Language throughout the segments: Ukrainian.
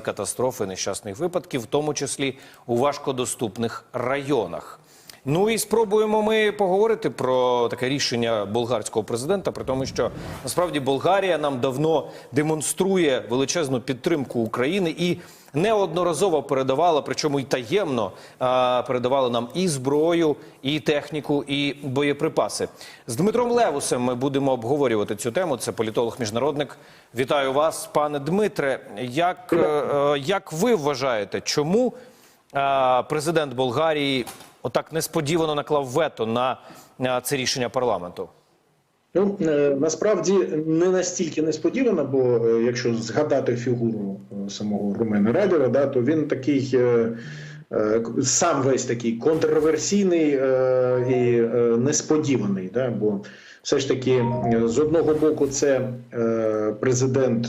катастрофи нещасних випадків, в тому числі у важкодоступних районах. Ну і спробуємо ми поговорити про таке рішення болгарського президента, при тому, що насправді Болгарія нам давно демонструє величезну підтримку України і неодноразово передавала, причому й таємно передавала нам і зброю, і техніку, і боєприпаси. З Дмитром Левусем ми будемо обговорювати цю тему. Це політолог-міжнародник. Вітаю вас, пане Дмитре. Як, е, е, як ви вважаєте, чому е, президент Болгарії отак несподівано наклав вето на це рішення парламенту? Ну е, насправді не настільки несподівано, бо е, якщо згадати фігуру е, самого Румена Радєва, да, то він такий сам весь такий контроверсійний і несподіваний. Да, бо все ж таки, з одного боку, це президент.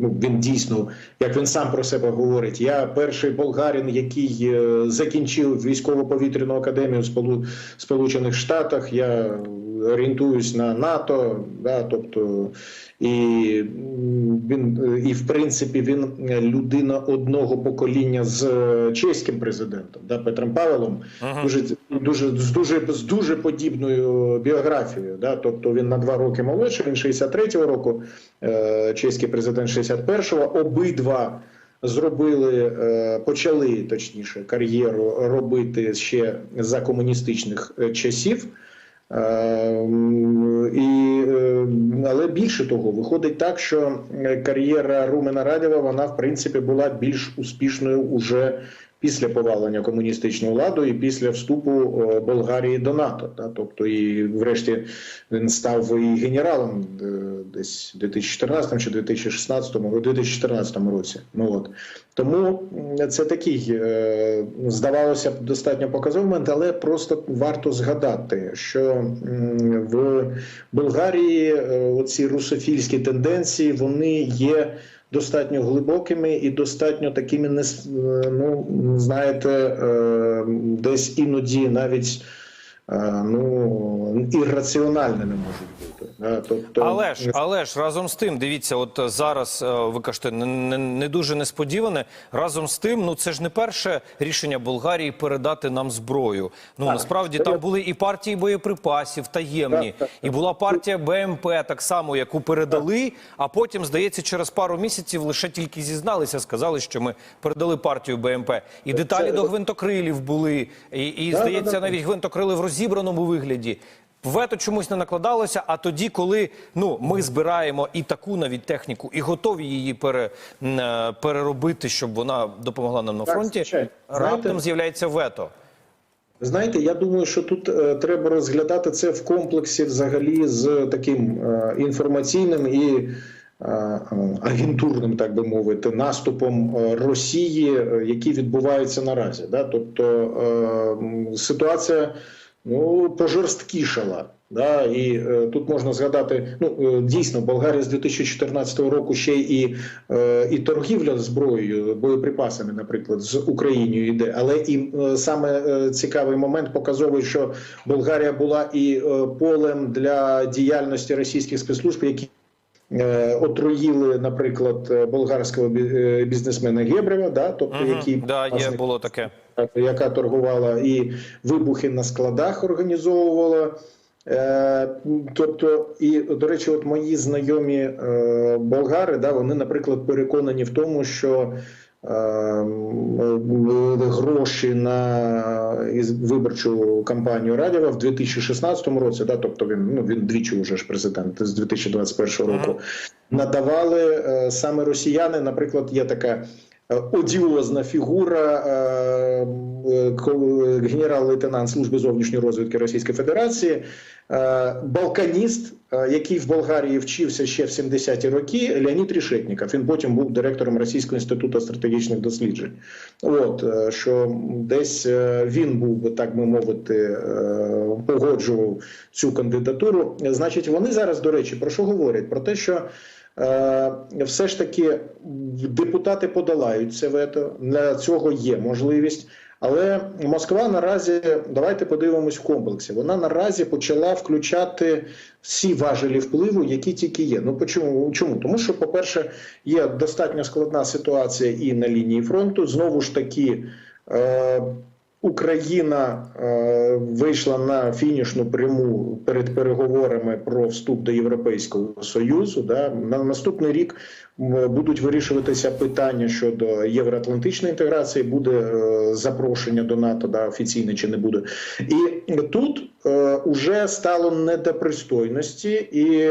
Ну, він дійсно, як він сам про себе говорить, я перший болгарин, який закінчив військово-повітряну академію в Сполу- Сполучених Штатах. Я орієнтуюсь на НАТО, да, тобто і він і в принципі він людина одного покоління з е, чеським президентом, да, Петром Павелом, дуже дуже з дуже з дуже подібною біографією. Да, тобто він на два роки молодший, він 63-го року, е, чеський президент 61-го, обидва. Зробили, е, почали точніше кар'єру робити ще за комуністичних часів. Е, І, е, але більше того, виходить так, що е, кар'єра Румена Радєва вона в принципі була більш успішною уже після повалення комуністичної влади і після вступу е, Болгарії до НАТО. Да? Тобто, і врешті він став і генералом е, десь в 2014 чи 2016, у 2014 році. Ну от тому це такий е, здавалося б достатньо показовий момент, але просто варто згадати, що в Болгарії оці русофільські тенденції вони є. Достатньо глибокими і достатньо такими е, ну знаєте, е, десь іноді навіть ну ірраціональними можуть бути. Да? Тобто, Але ж, але ж разом з тим, дивіться, от зараз е, ви кажете, не, не, не дуже несподіване. Разом з тим, ну це ж не перше рішення Болгарії передати нам зброю. Ну Так, насправді це- там були і партії боєприпасів таємні, Так, так, і була партія БМП, так само, яку передали. А потім, здається, через пару місяців лише тільки зізналися, сказали, що ми передали партію БМП. І деталі до гвинтокрилів були, і, і Да, здається, да, да. навіть гвинтокрили в розібраному вигляді. Вето чомусь не накладалося, а тоді, коли ну ми збираємо і таку навіть техніку, і готові її пере, е, переробити, щоб вона допомогла нам на фронті, раптом з'являється вето. Знаєте, я думаю, що тут е, треба розглядати це в комплексі взагалі з таким е, інформаційним і е, е, агентурним, так би мовити, наступом е, Росії, е, який відбувається наразі. Да? Тобто е, ситуація ну, пожорсткішала. Да, і е, тут можна згадати, ну е, дійсно, Болгарія з 2014 року ще і, е, і торгівля зброєю, боєприпасами, наприклад, з Україною йде. Але і е, саме е, цікавий момент показовує, що Болгарія була і е, полем для діяльності російських спецслужб, які е, отруїли, наприклад, е, болгарського е, бізнесмена Гебрева, да, тобто Мгм, який да, є було таке. Яка торгувала і вибухи на складах організовувала. Е, Тобто, і до речі, от мої знайомі е, болгари, да, вони, наприклад, переконані в тому, що е, гроші на виборчу кампанію Радєва в 2016 році, да, тобто він ну він двічі вже ж президент з 2021 року, надавали саме росіяни. Наприклад, є така одіозна фігура е, е, генерал-лейтенант служби зовнішньої розвідки Російської Федерації, е, балканіст, е, який в Болгарії вчився ще в 70-ті роки, Леонід Рішетніков. Він потім був директором Російського інституту стратегічних досліджень. От е, що десь е, він був би так би мовити, е, погоджував цю кандидатуру. Значить, вони зараз, до речі, про що говорять? Про те, що Е, все ж таки депутати подолають це вето. Для цього є можливість. Але Москва наразі давайте подивимось в комплексі. Вона наразі почала включати всі важелі впливу, які тільки є. Ну почому чому? Тому що, по-перше, є достатньо складна ситуація і на лінії фронту. Знову ж таки. Е- Україна е, вийшла на фінішну пряму перед переговорами про вступ до Європейського союзу. Да на наступний рік будуть вирішуватися питання щодо євроатлантичної інтеграції. Буде е, запрошення до НАТО, да офіційне чи не буде, і тут е, уже стало не до пристойності, і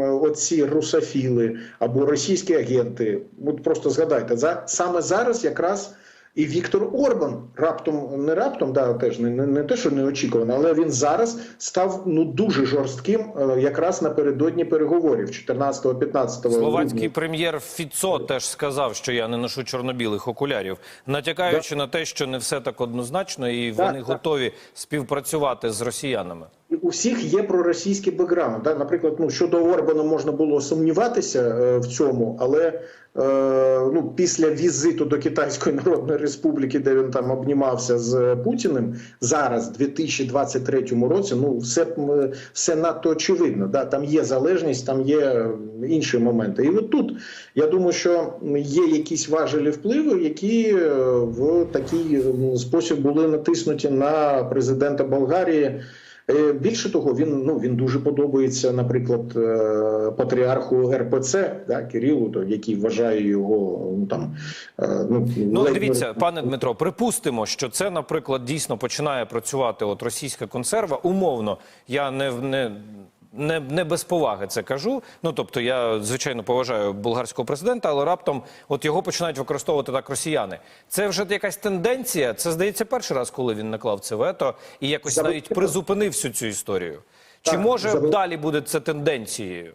оці русофіли або російські агенти. От просто згадайте за саме зараз якраз. І Віктор Орбан раптом не раптом, да теж не, не, не те, що неочікувано, але він зараз став ну дуже жорстким, е, якраз напередодні переговорів 14-15 Словацький прем'єр Фіцо теж сказав, що я не ношу чорно-білих окулярів, натякаючи на те, що не все так однозначно, і Так, вони так. готові співпрацювати з росіянами. У всіх є проросійський бекграунд. Да? Наприклад, ну щодо Орбана можна було сумніватися е, в цьому, але е, ну після візиту до Китайської Народної Республіки, де він там обнімався з Путіним, зараз, в 2023 році, ну все все надто очевидно. Да? Там є залежність, там є е, інші моменти. І от тут я думаю, що є якісь важелі впливу, які е, в такий спосіб були натиснуті на президента Болгарії. Е, Більше того, він ну він дуже подобається, наприклад, е, патріарху РПЦ да, Кирилу, то який вважає його ну там е, ну, Ну ледь- дивіться, пане Дмитро, припустимо, що це, наприклад, дійсно починає працювати от російська консерва. Умовно, я не в- не. Не, не без поваги це кажу. Ну тобто, я звичайно поважаю болгарського президента, але раптом от його починають використовувати так росіяни. Це вже якась тенденція. Це здається перший раз, коли він наклав це вето і якось навіть призупинив всю цю історію. Чи може далі буде це тенденцією?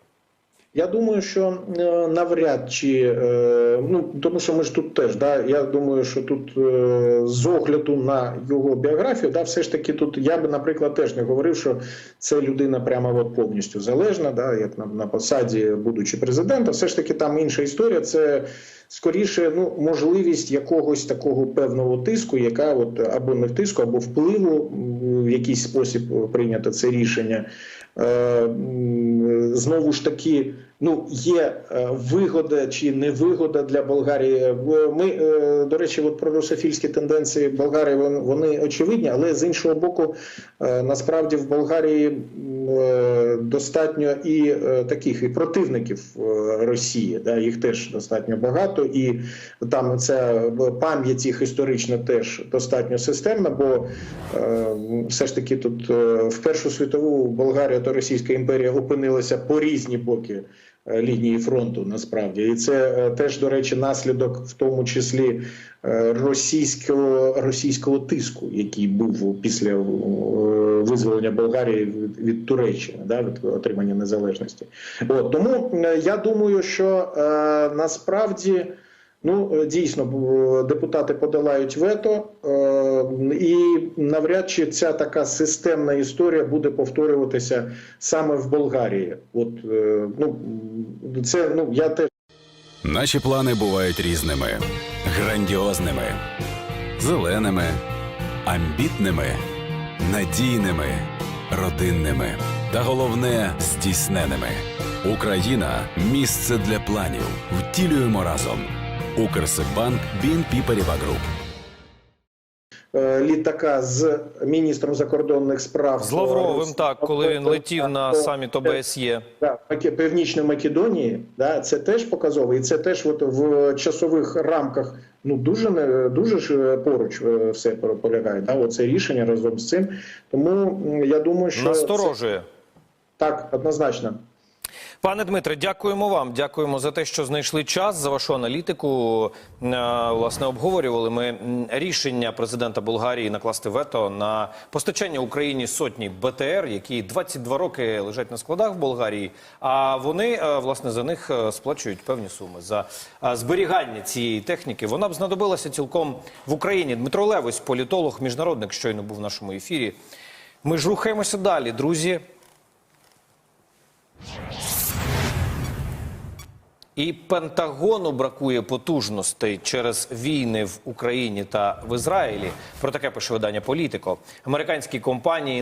Я думаю, що е, навряд чи е, ну тому, що ми ж тут теж да. Я думаю, що тут е, з огляду на його біографію, да, все ж таки тут я би, наприклад, теж не говорив, що це людина прямо от повністю залежна, да, як на, на посаді, будучи президентом. Все ж таки там інша історія. Це скоріше ну можливість якогось такого певного тиску, яка от або не тиску, або впливу в якийсь спосіб прийняти це рішення. Знову ж таки, ну є е, вигода чи невигода для Болгарії. В- Ми, е, до речі, от про русофільські тенденції Болгарії вони, очевидні, але з іншого боку, е, насправді в Болгарії е, достатньо і е, таких і противників е, Росії. Да, їх теж достатньо багато, і там ця пам'ять їх історична теж достатньо системна, бо е, все ж таки тут е, в Першу світову Болгарія та Російська імперія опинилися по різні боки е, лінії фронту насправді, і це е, теж до речі наслідок, в тому числі е, російського російського тиску, який був після е, визволення Болгарії від, від Туреччини, да, від отримання незалежності. От тому е, я думаю, що е, насправді. Ну, е, дійсно, депутати подолають вето, е, і навряд чи ця така системна історія буде повторюватися саме в Болгарії. От е, ну це ну я теж. Наші плани бувають різними: грандіозними, зеленими, амбітними, надійними, родинними та головне здійсненими. Україна місце для планів. Втілюємо разом. Укрсиббанк BNP Paribas Group. е, Літака з міністром закордонних справ З Лавровим, е, так, коли він летів на саміт ОБСЄ. Да, Північної Македонії, да, це теж показово, і це теж от в часових рамках ну дуже не дуже ж поруч е, все полягає. Да, оце рішення разом з цим. Тому я думаю, що це- так однозначно. Пане Дмитре, дякуємо вам. Дякуємо за те, що знайшли час за вашу аналітику. Е, Власне, обговорювали ми рішення президента Болгарії накласти вето на постачання Україні сотні БТР, які 22 роки лежать на складах в Болгарії. А вони е, власне за них е, сплачують певні суми за зберігання цієї техніки. Вона б знадобилася цілком в Україні. Дмитро Левось, політолог, міжнародник, щойно був в нашому ефірі. Ми ж рухаємося далі, друзі. І Пентагону бракує потужностей через війни в Україні та в Ізраїлі. Про таке пише видання Політико. Американські компанії